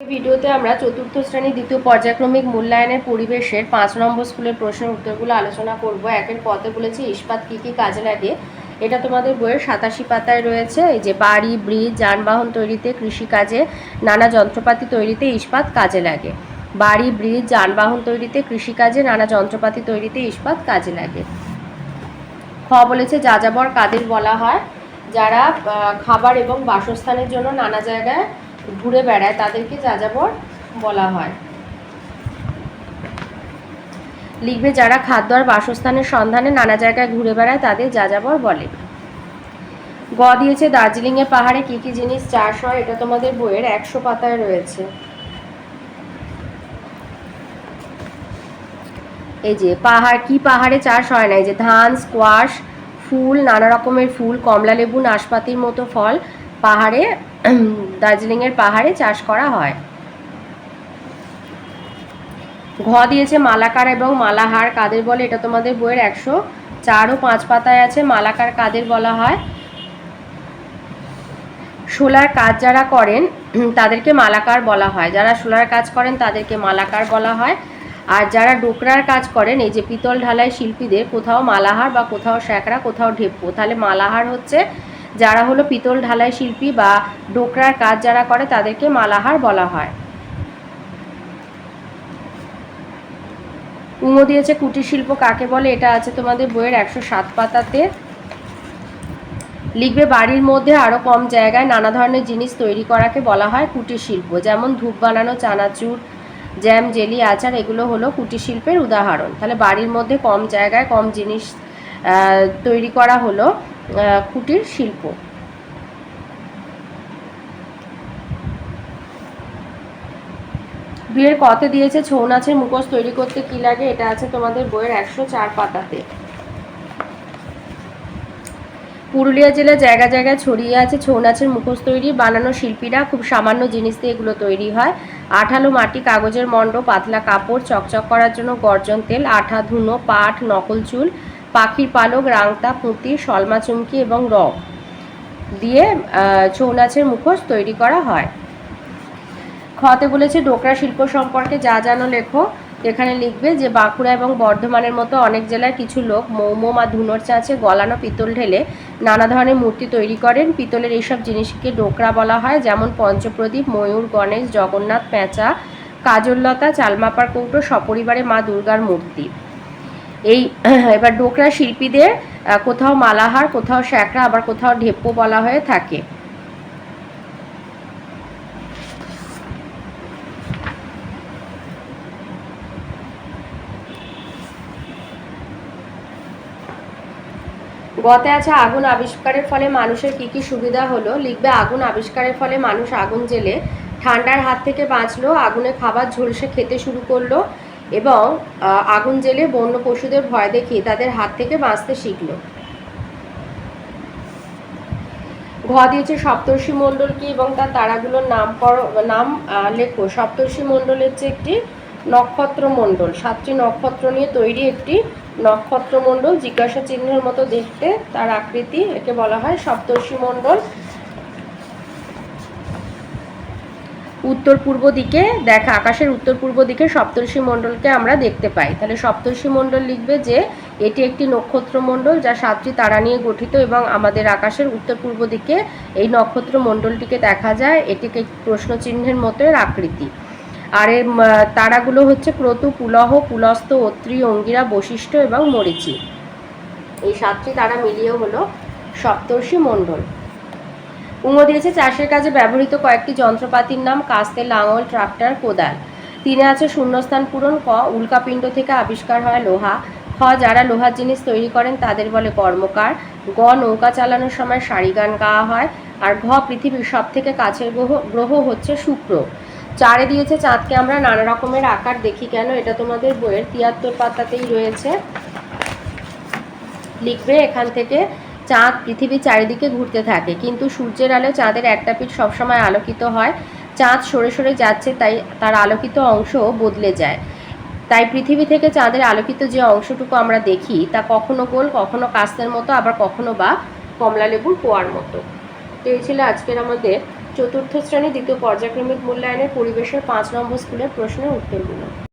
ভিডিওতে আমরা চতুর্থ শ্রেণি দ্বিতীয় পর্যায়ক্রমিক মূল্যায়নের পরিবেশের পাঁচ নম্বর স্কুলের প্রশ্নের উত্তরগুলো আলোচনা করব। একের পথে বলেছি, ইস্পাত কী কী কাজে লাগে? এটা তোমাদের বইয়ের সাতাশি পাতায় রয়েছে। এই যে বাড়ি, ব্রিজ, যানবাহন তৈরিতে, কৃষিকাজে, নানা যন্ত্রপাতি তৈরিতে ইস্পাত কাজে লাগে। বাড়ি, ব্রিজ, যানবাহন তৈরিতে, কৃষিকাজে, নানা যন্ত্রপাতি তৈরিতে ইস্পাত কাজে লাগে। খ বলেছে যাযাবর কাদের বলা হয়, যারা খাবার এবং বাসস্থানের জন্য নানা জায়গায় ঘুরে বেড়ায়, তাদেরকে যাযাবর বলা হয়। লিখবে, যারা খাদ্য আর বাসস্থানের সন্ধানে নানা জায়গায় ঘুরে বেড়ায়, তাদের যাযাবর বলে। গ দিয়েছে দার্জিলিংয়ের পাহাড়ে কি কি জিনিস চাষ হয়, এটা তোমাদের বইয়ের একশো পাতায় রয়েছে। এই যে, পাহাড়, কি পাহাড়ে চাষ হয় না? এই যে, ধান, স্কোয়াশ, ফুল, নানা রকমের ফুল কমলা লেবু নাশপাতির মতো ফল পাহাড়ে দার্জিলিংয়ের পাহাড়ে চাষ করা হয়। ঘ দিয়েছে মালাকার এবং মালাহার কাদের বলে? এটা তোমাদের বইয়ের একশো চার ও পাঁচ পাতায় আছে, মালাকার কাদের বলা হয়? শোলার কাজ যারা করেন তাদেরকে মালাকার বলা হয়। যারা শোলার কাজ করেন, তাদেরকে মালাকার বলা হয়। আর যারা ডোকরার কাজ করেন, এই যে পিতল ঢালাই শিল্পীদের, কোথাও মালাহার বা কোথাও শ্যাকরা কোথাও ঢেপ্পো তাহলে মালাহার হচ্ছে যারা হলো পিতল ঢালাই শিল্পী বা ডোকরার কাজ যারা করে তাদেরকে মালাহার বলা হয়। উমো দিয়েছে কুটির শিল্প কাকে বলে এটা আছে তোমাদের বইয়ের একশো সাত পাতাতে। লিখবে বাড়ির মধ্যে আরও কম জায়গায় নানা ধরনের জিনিস তৈরি করাকে বলা হয় কুটির শিল্প, যেমন ধূপ বানানো, চানাচুর, জ্যাম, জেলি, আচার এগুলো হলো কুটির শিল্পের উদাহরণ। তাহলে বাড়ির মধ্যে কম জায়গায় কম জিনিস তৈরি করা হলো। কুটির শিল্প। দুইয়ের কতে দিয়েছে, ছৌ নাচের মুখোশ তৈরি করতে কি লাগে, এটা আছে তোমাদের বইয়ের একশো চার পাতাতে। পুরুলিয়া জেলার জায়গা জায়গায় ছড়িয়ে আছে ছৌ নাচের মুখোশ তৈরি, বানানো শিল্পীরা খুব সামান্য জিনিস দিয়ে এগুলো তৈরি হয়। আঠালো মাটি, কাগজের মণ্ড পাতলা কাপড়, চকচক করার জন্য গর্জন তেল, আঠা ধুনো, পাট, নকল চুল পাখির পালক, রাংতা, পুঁতি সলমা চুমকি এবং রক দিয়ে ছৌ নাচের মুখোশ তৈরি করা হয়। খতে বলেছে, ডোকরা শিল্প সম্পর্কে যা জানো লেখো। এখানে লিখবে যে, বাঁকুড়া এবং বর্ধমানের মতো অনেক জেলার কিছু লোক মৌমো বা ধুনোর চাঁচে গলানো পিতল ঢেলে নানা ধরনের মূর্তি তৈরি করেন। পিতলের এইসব জিনিসকে ডোকরা বলা হয়, যেমন পঞ্চপ্রদীপ, ময়ূর, গণেশ, জগন্নাথ, পেঁচা, কাজললতা, চালমাপার কৌটো, সপরিবারে মা দুর্গার মূর্তি। এই, এবার ডোকরা শিল্পীদের কোথাও মালাহার, কোথাও শ্যাকরা আবার কোথাও ঢেপ্পো বলা হয়ে থাকে। গতে আছে আগুন আবিষ্কারের ফলে মানুষের কি কি সুবিধা হলো? লিখবে, আগুন আবিষ্কারের ফলে মানুষ আগুন জেলে। ঠান্ডার হাত থেকে বাঁচলো, আগুনে খাবার ঝলসে খেতে শুরু করল। এবং আগুন জেলে বন্য পশুদের ভয় দেখিয়ে তাদের হাত থেকে বাঁচতে শিখলো। ঘ দিয়েছে সপ্তর্ষি মণ্ডল কি এবং তার তারাগুলোর নাম নাম লেখো। সপ্তর্ষি মণ্ডল হচ্ছে একটি নক্ষত্র মণ্ডল, সাতটি নক্ষত্র নিয়ে তৈরি একটি নক্ষত্র মণ্ডল। জিজ্ঞাসা চিহ্নের মতো দেখতে তার আকৃতি একে বলা হয় সপ্তর্ষি মণ্ডল। উত্তর পূর্ব দিকে দেখা, আকাশের উত্তর পূর্ব দিকে সপ্তর্ষি মণ্ডলকে আমরা দেখতে পাই। তাহলে সপ্তর্ষি মণ্ডল লিখবে যে, এটি একটি নক্ষত্র মণ্ডল যা সাতটি তারা নিয়ে গঠিত এবং আমাদের আকাশের উত্তর পূর্ব দিকে এই নক্ষত্র মণ্ডলটিকে দেখা যায়। এটিকে প্রশ্ন চিহ্নের মতো এর আকৃতি। আর এর তারাগুলো হচ্ছে ক্রতু, পুলহ, পুলস্ত, অত্রি, অঙ্গিরা, বশিষ্ঠ এবং মরিচি। এই সাতটি তারা মিলিয়ে হলো সপ্তর্ষি মণ্ডল। উমো দিয়েছে চাষের কাজে ব্যবহৃত কয়েকটি যন্ত্রপাতির নাম কাস্তে, লাঙল, ট্রাক্টর, কোদাল। তিনে আছে শূন্যস্থান পূরণ, ক, উল্কাপিণ্ড থেকে আবিষ্কার হয় লোহা, খ, যারা লোহার জিনিস তৈরি করেন তাদের বলে কর্মকার, গ, নৌকা চালানোর সময় সারি গান গাওয়া হয়, আর ঘ, পৃথিবীর সব থেকে কাছের গ্রহ গ্রহ হচ্ছে শুক্র। চারে দিয়েছে চাঁদকে আমরা নানা রকমের আকার দেখি কেন, এটা তোমাদের বইয়ের তিয়াত্তর পাতাতেই রয়েছে। লিখবে এখান থেকে চাঁদ পৃথিবীর চারিদিকে ঘুরতে থাকে। কিন্তু সূর্যের আলো চাঁদের একটা পিঠ সবসময় আলোকিত হয়। চাঁদ সরে সরে যাচ্ছে, তাই তার আলোকিত অংশ বদলে যায়। তাই পৃথিবী থেকে চাঁদের আলোকিত যে অংশটুকু আমরা দেখি, তা কখনো গোল, কখনো কাস্তের মতো, আবার কখনো বা কমলা লেবুর কোয়ার মতো। তো এই ছিল আজকের আমাদের চতুর্থ শ্রেণি দ্বিতীয় পর্যায়ক্রমিক মূল্যায়নের পরিবেশের পাঁচ নম্বর স্কুলের প্রশ্নের উত্তরগুলো